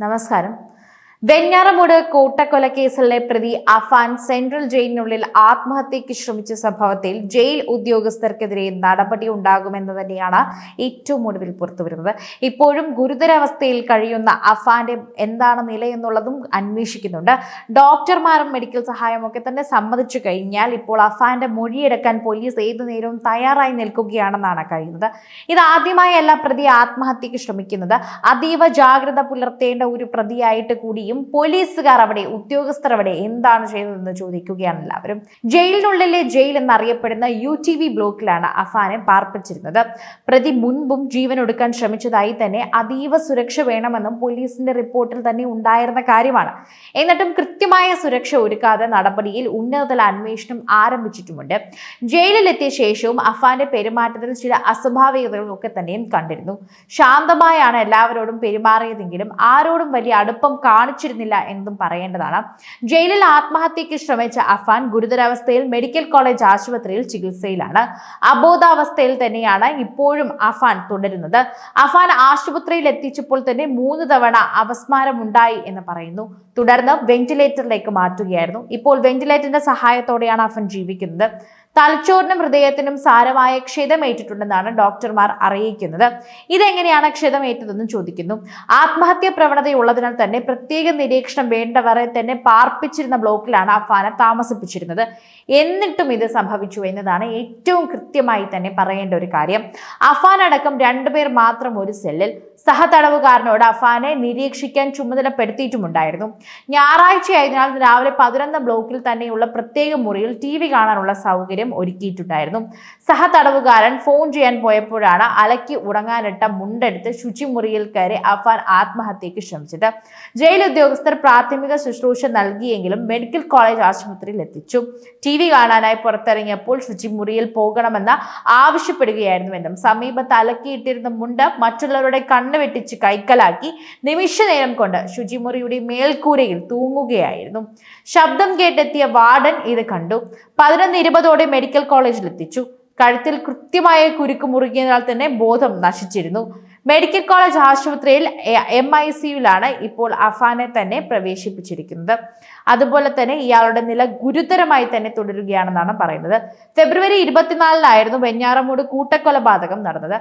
നമസ്കാരം. വെഞ്ഞാറമൂട് കൂട്ടക്കൊലക്കേസിലെ പ്രതി അഫാൻ സെൻട്രൽ ജയിലിനുള്ളിൽ ആത്മഹത്യയ്ക്ക് ശ്രമിച്ച സംഭവത്തിൽ ജയിൽ ഉദ്യോഗസ്ഥർക്കെതിരെ നടപടി ഉണ്ടാകുമെന്ന് തന്നെയാണ് ഏറ്റവും ഒടുവിൽ പുറത്തുവരുന്നത്. ഇപ്പോഴും ഗുരുതരാവസ്ഥയിൽ കഴിയുന്ന അഫാന്റെ എന്താണ് നിലയെന്നുള്ളതും അന്വേഷിക്കുന്നുണ്ട്. ഡോക്ടർമാരും മെഡിക്കൽ സഹായമൊക്കെ തന്നെ സമ്മതിച്ചു കഴിഞ്ഞാൽ ഇപ്പോൾ അഫാന്റെ മൊഴിയെടുക്കാൻ പോലീസ് ഏതു നേരവും തയ്യാറായി നിൽക്കുകയാണെന്നാണ് കഴിയുന്നത്. ഇത് ആദ്യമായല്ല പ്രതി ആത്മഹത്യയ്ക്ക് ശ്രമിക്കുന്നത്. അതീവ ജാഗ്രത പുലർത്തേണ്ട ഒരു പ്രതിയായിട്ട് കൂടിയും പോലീസുകാർ അവിടെ ഉദ്യോഗസ്ഥർ അവിടെ എന്താണ് ചെയ്തതെന്ന് ചോദിക്കുകയാണ് എല്ലാവരും. ജയിലിനുള്ളിലെ ജയിൽ എന്നറിയപ്പെടുന്ന യു ടി വി ബ്ലോക്കിലാണ് അഫാനെ പാർപ്പിച്ചിരുന്നത്. പ്രതി മുൻപും ജീവൻ ഒടുക്കാൻ ശ്രമിച്ചതായി തന്നെ അതീവ സുരക്ഷ വേണമെന്നും പോലീസിന്റെ റിപ്പോർട്ടിൽ തന്നെ ഉണ്ടായിരുന്ന കാര്യമാണ്. എന്നിട്ടും കൃത്യമായ സുരക്ഷ ഒരുക്കാതെ നടപടിയിൽ ഉന്നതതല അന്വേഷണം ആരംഭിച്ചിട്ടുമുണ്ട്. ജയിലിലെത്തിയ ശേഷവും അഫാന്റെ പെരുമാറ്റത്തിൽ ചില അസ്വാഭാവികതകളൊക്കെ തന്നെയും കണ്ടിരുന്നു. ശാന്തമായാണ് എല്ലാവരോടും പെരുമാറിയതെങ്കിലും ആരോടും വലിയ അടുപ്പം കാണിച്ചിരുന്നില്ല എന്നതും പറയേണ്ടതാണ്. ജയിലിൽ ആത്മഹത്യയ്ക്ക് ശ്രമിച്ച അഫാൻ ഗുരുതരാവസ്ഥയിൽ മെഡിക്കൽ കോളേജ് ആശുപത്രിയിൽ ചികിത്സയിലാണ്. അബോധാവസ്ഥയിൽ തന്നെയാണ് ഇപ്പോഴും അഫാൻ തുടരുന്നത്. അഫാൻ ആശുപത്രിയിൽ എത്തിച്ചപ്പോൾ തന്നെ മൂന്ന് തവണ അപസ്മാരമുണ്ടായി എന്ന് പറയുന്നു. തുടർന്ന് വെന്റിലേറ്ററിലേക്ക് മാറ്റുകയായിരുന്നു. ഇപ്പോൾ വെന്റിലേറ്ററിന്റെ സഹായത്തോടെയാണ് അഫൻ ജീവിക്കുന്നത്. തലച്ചോറിനും ഹൃദയത്തിനും സാരമായ ക്ഷതമേറ്റിട്ടുണ്ടെന്നാണ് ഡോക്ടർമാർ അറിയിക്കുന്നത്. ഇതെങ്ങനെയാണ് ക്ഷതമേറ്റതെന്ന് ചോദിക്കുന്നു. ആത്മഹത്യ പ്രവണതയുള്ളതിനാൽ തന്നെ പ്രത്യേക നിരീക്ഷണം വേണ്ടവരെ തന്നെ പാർപ്പിച്ചിരുന്ന ബ്ലോക്കിലാണ് അഫാനെ താമസിപ്പിച്ചിരുന്നത്. എന്നിട്ടും ഇത് സംഭവിച്ചു എന്നതാണ് ഏറ്റവും കൃത്യമായി തന്നെ പറയേണ്ട ഒരു കാര്യം. അഫാൻ അടക്കം രണ്ടുപേർ മാത്രം ഒരു സെല്ലിൽ സഹതടവുകാരനോട് അഫാനെ നിരീക്ഷിക്കാൻ ചുമതലപ്പെടുത്തിയിട്ടുമുണ്ടായിരുന്നു. ഞായറാഴ്ചയായതിനാൽ രാവിലെ പതിനൊന്ന് ബ്ലോക്കിൽ തന്നെയുള്ള പ്രത്യേക മുറിയിൽ ടി കാണാനുള്ള സൗകര്യം ഒരുക്കിയിട്ടുണ്ടായിരുന്നു. സഹതടവുകാരൻ ഫോൺ ചെയ്യാൻ പോയപ്പോഴാണ് അലക്കി ഉറങ്ങാനിട്ട മുണ്ടെടുത്ത് ശുചിമുറിയിൽ കയറി അഫാൻ ആത്മഹത്യയ്ക്ക് ശ്രമിച്ചത്. ജയിൽ ഉദ്യോഗസ്ഥർ പ്രാഥമിക ശുശ്രൂഷ നൽകിയെങ്കിലും മെഡിക്കൽ കോളേജ് ആശുപത്രിയിൽ എത്തിച്ചു. ടി വി കാണാനായി പുറത്തിറങ്ങിയപ്പോൾ ശുചിമുറിയിൽ പോകണമെന്ന് ആവശ്യപ്പെടുകയായിരുന്നുവെന്നും സമീപത്ത് അലക്കിയിട്ടിരുന്ന മുണ്ട് മറ്റുള്ളവരുടെ കണ്ണ് വെട്ടിച്ച് കൈക്കലാക്കി നിമിഷ നേരം കൊണ്ട് ശുചിമുറിയുടെ മേൽക്കൂരയിൽ തൂങ്ങുകയായിരുന്നു. ശബ്ദം കേട്ടെത്തിയ വാർഡൻ ഇത് കണ്ടു. പതിനൊന്ന് ഇരുപതോടെ മെഡിക്കൽ കോളേജിൽ എത്തിച്ചു. കഴുത്തിൽ കൃത്യമായ കുരുക്ക് മുറുകിയതിനാൽ തന്നെ ബോധം നശിച്ചിരുന്നു. മെഡിക്കൽ കോളേജ് ആശുപത്രിയിൽ എം ഐ സിയുലാണ് ഇപ്പോൾ അഫാനെ തന്നെ പ്രവേശിപ്പിച്ചിരിക്കുന്നത്. അതുപോലെ തന്നെ ഇയാളുടെ നില ഗുരുതരമായി തന്നെ തുടരുകയാണെന്നാണ് പറയുന്നത്. ഫെബ്രുവരി ഇരുപത്തിനാലിനായിരുന്നു വെഞ്ഞാറമൂട് കൂട്ടക്കൊലപാതകം നടന്നത്.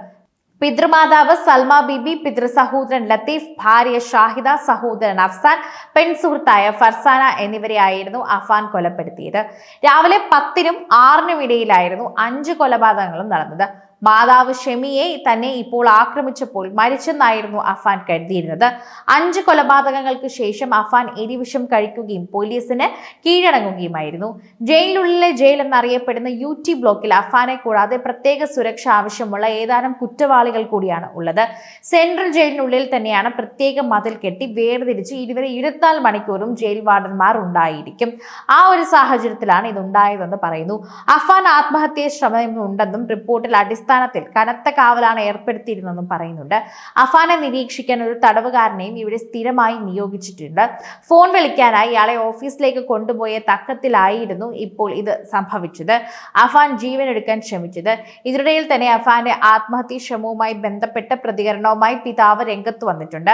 പിതൃമാതാവ് സൽമ ബിബി പിതൃ സഹോദരൻ ലത്തീഫ് ഭാര്യ ഷാഹിദ സഹോദരൻ അഫ്സാൻ പെൺ സുഹൃത്തായ ഫർസാന എന്നിവരെയായിരുന്നു അഫാൻ കൊലപ്പെടുത്തിയത്. രാവിലെ പത്തിനും ആറിനും ഇടയിലായിരുന്നു അഞ്ച് കൊലപാതകങ്ങളും നടന്നത്. മാതാവ് ഷെമിയെ തന്നെ ഇപ്പോൾ ആക്രമിച്ചപ്പോൾ മരിച്ചെന്നായിരുന്നു അഫാൻ കരുതിയിരുന്നത്. അഞ്ച് കൊലപാതകങ്ങൾക്ക് ശേഷം അഫാൻ എരിവിഷം കഴിക്കുകയും പോലീസിന് കീഴടങ്ങുകയുമായിരുന്നു. ജയിലിനുള്ളിലെ ജയിൽ എന്നറിയപ്പെടുന്ന യു ടി ബ്ലോക്കിൽ അഫാനെ കൂടാതെ പ്രത്യേക സുരക്ഷ ആവശ്യമുള്ള ഏതാനും കുറ്റവാളികൾ കൂടിയാണ് ഉള്ളത്. സെൻട്രൽ ജയിലിനുള്ളിൽ തന്നെയാണ് പ്രത്യേക മതിൽ കെട്ടി വേർതിരിച്ച് ഇരുവരെ ഇരുപത്തിനാല് മണിക്കൂറും ജയിൽ വാർഡന്മാർ ഉണ്ടായിരിക്കും. ആ ഒരു സാഹചര്യത്തിലാണ് ഇതുണ്ടായതെന്ന് പറയുന്നു. അഫാൻ ആത്മഹത്യാ ശ്രമം ഉണ്ടെന്നും റിപ്പോർട്ടിൽ അടിസ്ഥാനത്തിൽ കനത്ത കാവലാണ് ഏർപ്പെടുത്തിയിരുന്നതെന്നും പറയുന്നുണ്ട്. അഫാനെ നിരീക്ഷിക്കാൻ ഒരു തടവുകാരനെയും ഇവിടെ സ്ഥിരമായി നിയോഗിച്ചിട്ടുണ്ട്. ഫോൺ വിളിക്കാനായി ഇയാളെ ഓഫീസിലേക്ക് കൊണ്ടുപോയ തക്കത്തിലായിരുന്നു ഇപ്പോൾ ഇത് സംഭവിച്ചത്. അഫാൻ ജീവൻ എടുക്കാൻ ശ്രമിച്ചത്. ഇതിനിടയിൽ തന്നെ അഫാന്റെ ആത്മഹത്യ ശ്രമവുമായി ബന്ധപ്പെട്ട പ്രതികരണവുമായി പിതാവ് രംഗത്ത് വന്നിട്ടുണ്ട്.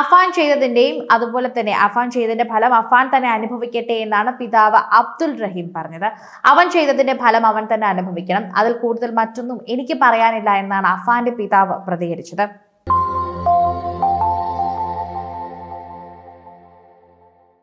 അഫാൻ ചെയ്തതിന്റെയും അതുപോലെ തന്നെ അഫാൻ ചെയ്തതിന്റെ ഫലം അഫാൻ തന്നെ അനുഭവിക്കട്ടെ എന്നാണ് പിതാവ് അബ്ദുൽ റഹീം പറഞ്ഞത്. അവൻ ചെയ്തതിന്റെ ഫലം അവൻ തന്നെ അനുഭവിക്കണം. അതിൽ കൂടുതൽ മറ്റൊന്നും പറയാനില്ല എന്നാണ് അഫാന്റെ പിതാവ് പ്രതികരിച്ചത്